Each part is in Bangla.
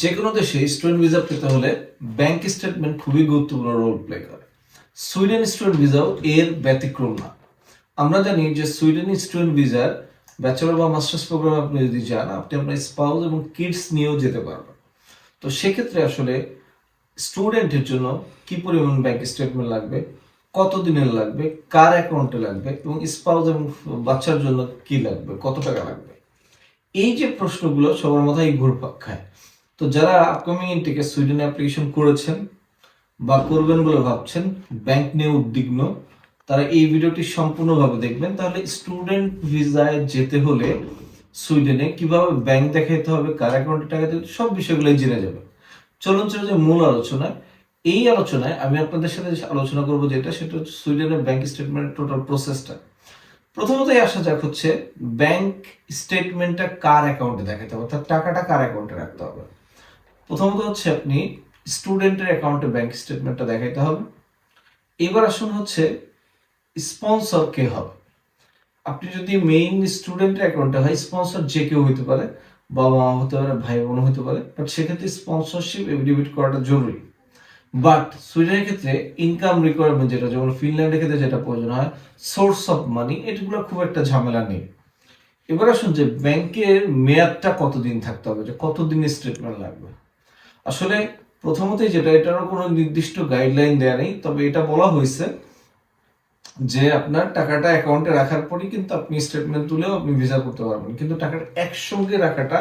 যে কোনো দেশে স্টুডেন্ট ভিসা পেতে হলে ব্যাংক স্টেটমেন্ট খুবই গুরুত্বপূর্ণ রোল প্লে করে। সুইডেন স্টুডেন্ট ভিসাও এর ব্যতিক্রম না। আমরা জানি যে সুইডেন স্টুডেন্ট ভিসার ব্যাচেলর বা মাস্টার্স প্রোগ্রাম আপনি যদি যান, আপনি আপনার স্পাউস এবং কিডস নিয়েও যেতে পারবেন। তো সেক্ষেত্রে আসলে স্টুডেন্টের জন্য কি পরিমাণ ব্যাংক স্টেটমেন্ট লাগবে, কত দিনের লাগবে, কার অ্যাকাউন্টে লাগবে এবং স্পাউস এবং বাচ্চার জন্য কি লাগবে, কত টাকা লাগবে? এই যে প্রশ্নগুলো সবার মাথায় ঘুরপাক খায়। তো যারা আপকামিং ইনটেকে সুইডেনে অ্যাপ্লিকেশন করেছেন বা করবেন বলে ভাবছেন ব্যাংক নিয়ে উদ্বিগ্ন, তারা এই ভিডিওটি সম্পূর্ণভাবে দেখবেন। তাহলে স্টুডেন্ট ভিসায় যেতে হলে সুইডেনে কীভাবে ব্যাংক দেখাইতে হবে, কার অ্যাকাউন্টে টাকা দিতে সব বিষয়গুলো জেনে যাবে। চলুন চলে যে মূল আলোচনা এই আলোচনায় আমি আপনাদের সাথে আলোচনা করব যেটা, সেটা হচ্ছে সুইডেনের ব্যাংক স্টেটমেন্টের টোটাল প্রসেসটা প্রথমতই আসা যাক হচ্ছে ব্যাংক স্টেটমেন্টটা কার অ্যাকাউন্টে দেখাতে হবে, অর্থাৎ টাকাটা কার অ্যাকাউন্টে রাখতে হবে। প্রথমত হচ্ছে আপনি স্টুডেন্টের অ্যাকাউন্টে ব্যাংক স্টেটমেন্টটা দেখাইতে হবে। এবার আসুন হচ্ছে স্পন্সর কে হবে। আপনি যদি মেইন স্টুডেন্টের অ্যাকাউন্টে হয় স্পন্সর যে কেউ হইতে পারে বাবা মা হতে পারে ভাই বোন হতে পারে বাট সেক্ষেত্রে স্পন্সরশিপ এফিডেভিট করাটা জরুরি। বাট সুইডেনের ক্ষেত্রে ইনকাম রিকোয়ারমেন্ট যেটা, যেমন ফিনল্যান্ডের ক্ষেত্রে যেটা প্রয়োজন হয় সোর্স অফ মানি এগুলো খুব একটা ঝামেলা নেই। এবার আসুন যে ব্যাংকের মেয়াদটা কতদিন থাকতে হবে, যে কতদিন স্টেটমেন্ট লাগবে। আসলে প্রথমত যেটা, এটারও কোনো নির্দিষ্ট গাইডলাইন দেয়া নেই, তবে এটা বলা হয়েছে যে আপনার টাকাটা অ্যাকাউন্টে রাখার পরই কিন্তু আপনি স্টেটমেন্ট তুলেও আপনি ভিসা করতে পারবেন। কিন্তু টাকাটা একসঙ্গে রাখাটা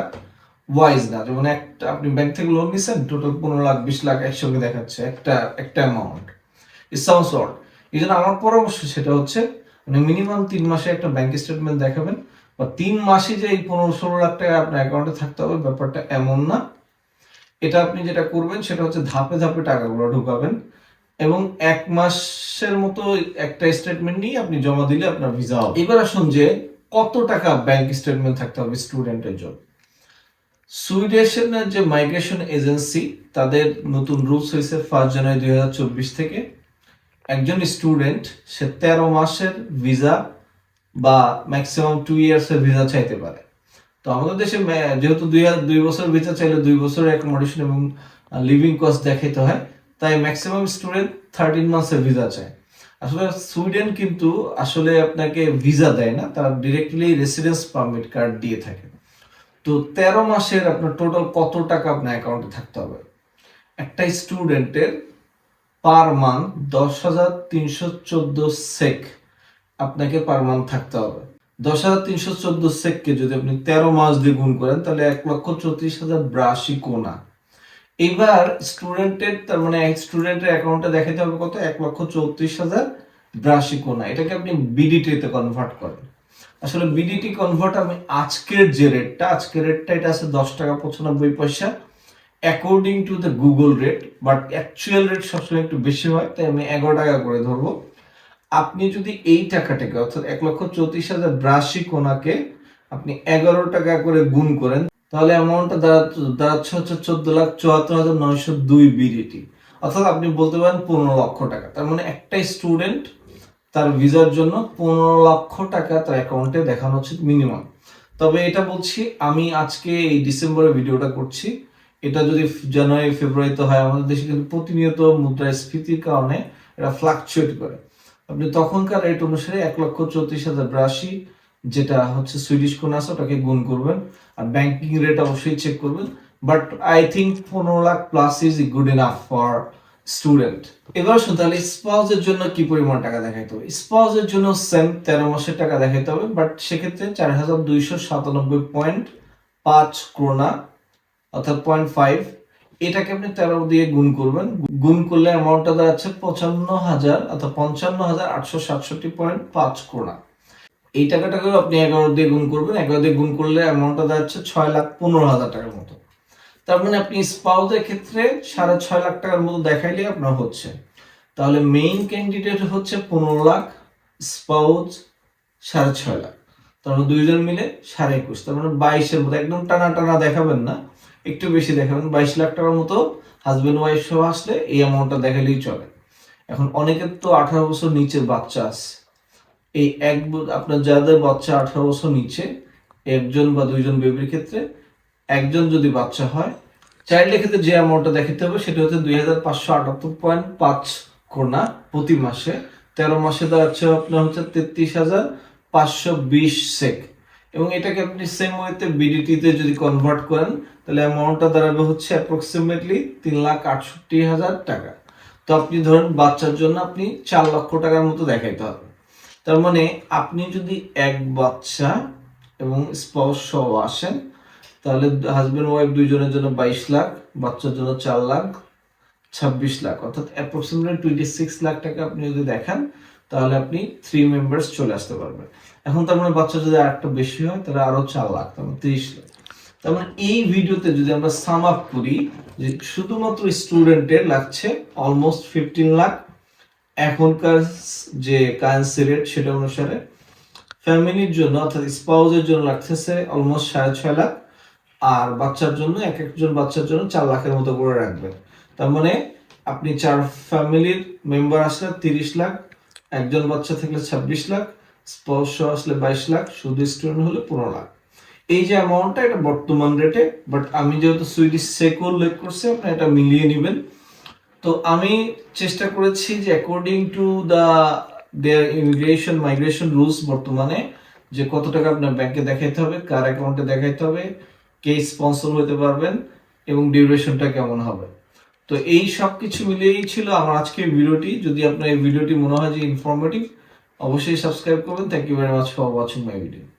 ওয়াইজ না। যেমন একটা, আপনি ব্যাংক থেকে লোন নিছেন টোটাল পনেরো লাখ, বিশ লাখ একসঙ্গে দেখাচ্ছে, একটা একটা অ্যামাউন্ট ইট সাউন্ডস অড এই জন্য আমার পরামর্শ সেটা হচ্ছে মানে মিনিমাম তিন মাসে একটা ব্যাংক স্টেটমেন্ট দেখাবেন, বা তিন মাসে যে এই পনেরো, ষোলো লাখ টাকা আপনার অ্যাকাউন্টে থাকতে হবে, ব্যাপারটা এমন না। এটা আপনি যেটা করবেন সেটা হচ্ছে ধাপে ধাপে টাকাগুলো ঢুকাবেন এবং এক মাসের মতো একটা স্টেটমেন্ট নিয়ে আপনি জমা দিলে আপনার ভিসা হবে। এবার আসুন যে কত টাকা ব্যাংক স্টেটমেন্ট থাকতে হবে স্টুডেন্টের জন্য। সুইডেনের যে মাইগ্রেশন এজেন্সি তাদের নতুন রুলস হয়েছে ফার্স্ট জানুয়ারি দুই হাজার চব্বিশ থেকে। একজন স্টুডেন্ট সে তেরো মাসের ভিসা বা ম্যাক্সিমাম টু ইয়ার্সের ভিসা চাইতে পারে। তো আমাদের দেশে যেহেতু দুই দুই বছর ভিসা চাইলে দুই বছরের অ্যাকোমোডেশন এবং লিভিং কস্ট দেখাইতে হয়, তাই ম্যাক্সিমাম স্টুডেন্ট থার্টিন মাসের ভিসা চায়। আসলে সুইডেন কিন্তু আসলে আপনাকে ভিসা দেয় না, তারা ডিরেক্টলি রেসিডেন্স পারমিট কার্ড দিয়ে থাকে। তো তেরো মাসের আপনার টোটাল কত টাকা আপনার অ্যাকাউন্টে থাকতে হবে? একটা স্টুডেন্টের পার মান্থ দশ হাজার তিনশো চোদ্দ সেক আপনাকে পার মান্থ থাকতে হবে। দশ হাজার তিনশো চোদ্দ সেককে যদি আপনি তেরো মাস দিয়ে গুণ করেন, তাহলে এক লক্ষ চৌত্রিশ হাজার ব্রাশি কোনা। এবার স্টুডেন্টের, তার মানে স্টুডেন্টের অ্যাকাউন্টে দেখাতে হবে কত? এক লক্ষ চৌত্রিশ হাজার ব্রাশি কোনা। এটাকে আপনি বিডিটিতে কনভার্ট করেন। আসলে বিডিটি কনভার্ট আমি আজকের যে রেটটা আজকের রেটটা এটা আছে দশ টাকা পঁচানব্বই পয়সা। According to the Google rate but actual rate সবসময় একটু বেশি হয়, তাই আমি এগারো টাকা করে ধরবো। আপনি যদি এই টাকাটাকে, অর্থাৎ এক লক্ষ চৌত্রিশ হাজার ব্রাশি কোনাকে আপনি এগারো টাকা করে গুণ করেন, তাহলে অ্যামাউন্টটা দাঁড়াচ্ছে হচ্ছে চোদ্দ লাখ চুয়াত্তর হাজার নয়শো দুই বিডিটি অর্থাৎ আপনি বলতে পারেন পনেরো লক্ষ টাকা। তার মানে একটা স্টুডেন্ট তার ভিসার জন্য পনেরো লক্ষ টাকা তার অ্যাকাউন্টে দেখানো উচিত মিনিমাম তবে এটা বলছি, আমি আজকে এই ডিসেম্বরে ভিডিওটা করছি। এটা যদি জানুয়ারি, ফেব্রুয়ারিতে হয়, আমাদের দেশে কিন্তু প্রতিনিয়ত মুদ্রাস্ফীতির কারণে এটা ফ্লাকচুয়েট করে। আপনি তখনকার রেট অনুসারে এক লক্ষ চৌত্রিশ হাজার ব্রাশি, যেটা হচ্ছে সুইডিশ কোন আছে ওটাকে গুণ করবেন। আর ব্যাংকিং রেট অবশ্যই চেক করবেন। বাট আই থিঙ্ক পনেরো lakh plus is good enough for student এবার আসুন তাহলে স্পাউসের জন্য কি পরিমাণ টাকা দেখাইতে হবে? স্পাউসের জন্য সেম তেরো মাসের টাকা দেখাইতে হবে বাট সেক্ষেত্রে চার হাজার দুইশো সাতানব্বই পয়েন্ট পাঁচ ক্রোনা অর্থাৎ পয়েন্ট ফাইভ এটাকে আপনি তেরো দিয়ে গুণ করবেন। গুণ করলে অ্যামাউন্টটা দাঁড়াচ্ছে পঁচান্ন হাজার অর্থাৎ পঞ্চান্ন হাজার আটশো সাতষট্টি পয়েন্ট পাঁচ কোড়া এই টাকাটাকেও আপনি এগারো দিয়ে গুণ করবেন। এগারো দিয়ে গুণ করলে অ্যামাউন্টটা দাঁড়াচ্ছে ছয় লাখ পনেরো হাজার টাকার মতো। তার মানে আপনি স্পাউসের ক্ষেত্রে সাড়ে ছয় লাখ টাকার মতো দেখাইলে আপনার হচ্ছে। তাহলে মেইন ক্যান্ডিডেট হচ্ছে পনেরো লাখ স্পাউজ সাড়ে ছয় লাখ। তার মানে দুইজন মিলে সাড়ে একুশ। তার মানে বাইশের মতো। একদম টানা টানা দেখাবেন না। একটু বেশি দেখাবেন বাইশ লাখ টাকার মতো হাজব্যান্ড ওয়াইফ সহ আসলে এই অ্যামাউন্টটা দেখালেই চলে। এখন অনেকের তো আঠারো বছর নিচের বাচ্চা আছে। এই এক আপনার যাদের বাচ্চা আঠারো বছর নিচে, একজন বা দুইজন বেবির ক্ষেত্রে একজন যদি বাচ্চা হয় চাইল্ডের ক্ষেত্রে যে অ্যামাউন্টটা দেখাতে হবে সেটা হচ্ছে দুই হাজার পাঁচশো আটাত্তর পয়েন্ট পাঁচ করোনা প্রতি মাসে। তেরো মাসে দাঁড়াচ্ছে আপনার হচ্ছে তেত্রিশ হাজার পাঁচশো বিশ সেক এবং এটাকে আপনি সেম ওয়েতে বিডিটিতে যদি কনভার্ট করেন, তাহলে অ্যামাউন্টটা দাঁড়াবে হচ্ছে অ্যাপ্রক্সিমেটলি তিন লাখ আটষট্টি হাজার টাকা। তো আপনি ধরেন বাচ্চার জন্য আপনি চার লক্ষ টাকার মতো দেখাইতে হবে। তার মানে আপনি যদি এক বাচ্চা এবং স্পাউস সহ আসেন, তাহলে হাজবেন্ড ওয়াইফ দুইজনের জন্য বাইশ লাখ, বাচ্চার জন্য চার লাখ, ছাব্বিশ লাখ। অর্থাৎ অ্যাপ্রক্সিমেটলি টোয়েন্টি সিক্স লাখ টাকা আপনি যদি দেখান তাহলে আপনি থ্রি মেম্বার্স চলে আসতে পারবেন। এখন তার মানে বাচ্চা যদি আরেকটা বেশি হয়, তাহলে আরও চার লাখ, তার মানে তিরিশ লাখ। তার মানে এই ভিডিওতে যদি আমরা সাম আপ করি যে শুধুমাত্র স্টুডেন্টের লাগছে অলমোস্ট ফিফটিন লাখ, এখনকার যে কারেন্সি রেট সেটা অনুসারে ফ্যামিলির জন্য অর্থাৎ স্পাউজের জন্য লাগতেছে অলমোস্ট সাড়ে ছয় লাখ, আর বাচ্চার জন্য, এক একজন বাচ্চার জন্য চার লাখের মতো করে রাখবেন। তার মানে আপনি চার ফ্যামিলির মেম্বার আসলে তিরিশ লাখ একজন বাচ্চা থাকলে ছাব্বিশ লাখ, স্পর্শ আসলে বাইশ লাখ, শুধু স্টুডেন্ট হলে পনেরো লাখ। এই যে অ্যামাউন্টটা এটা বর্তমান রেটে বাট আমি যেহেতু সুইডিশ সেকো উল্লেখ করছি আপনি এটা মিলিয়ে নেবেন। তো আমি চেষ্টা করেছি যে according to the their immigration migration rules বর্তমানে, যে কত টাকা আপনার ব্যাংকে দেখাইতে হবে, কার অ্যাকাউন্টে দেখাইতে হবে, কে স্পন্সর হতে পারবেন, এবং ডিউরেশনটা কেমন হবে। তো এই সব কিছু মিলিয়েই ছিল আমার আজকের ভিডিওটি। যদি আপনার এই ভিডিওটি মনে হয় যে ইনফরমেটিভ অবশ্যই সাবস্ক্রাইব করবেন। Thank you very much for watching my video